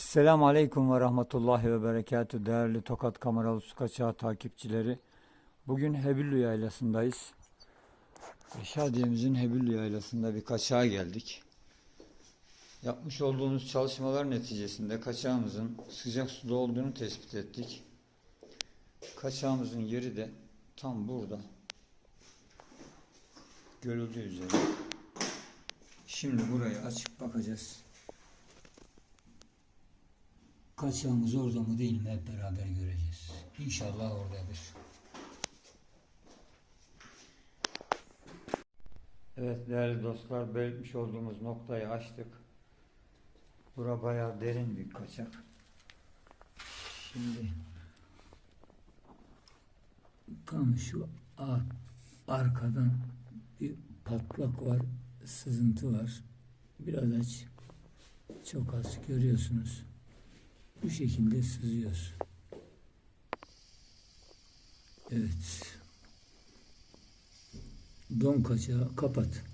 Selamun Aleyküm ve Rahmetullahi ve Berekatü değerli Tokat Kameralı Su Kaçağı takipçileri. Bugün Hebillü Yaylası'ndayız. Şadiyemizin Hebillü Yaylası'nda bir kaçağa geldik. Yapmış olduğumuz çalışmalar neticesinde kaçağımızın sıcak suda olduğunu tespit ettik. Kaçağımızın yeri de tam burada. Görüldüğü üzere. Şimdi burayı açıp bakacağız. Kaçağımız orada mı değil mi hep beraber göreceğiz. İnşallah oradadır. Evet değerli dostlar belirtmiş olduğumuz noktayı açtık. Bura bayağı derin bir kaçak. Şimdi tam şu ar- arkadan bir patlak var, sızıntı var. Biraz aç. Çok az görüyorsunuz. Bu şekilde sızıyor. Evet. Don kaçağı kapat.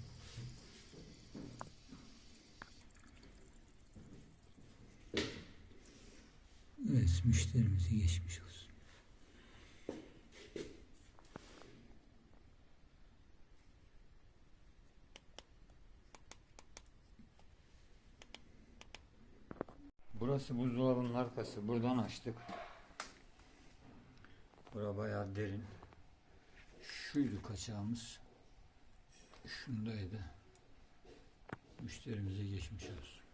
Evet, müşterimize geçmiş olsun. Burası buzdolabının arkası. Buradan açtık. Bura bayağı derin. Şuydu kaçağımız. Şundaydı. Müşterimize geçmiş olsun.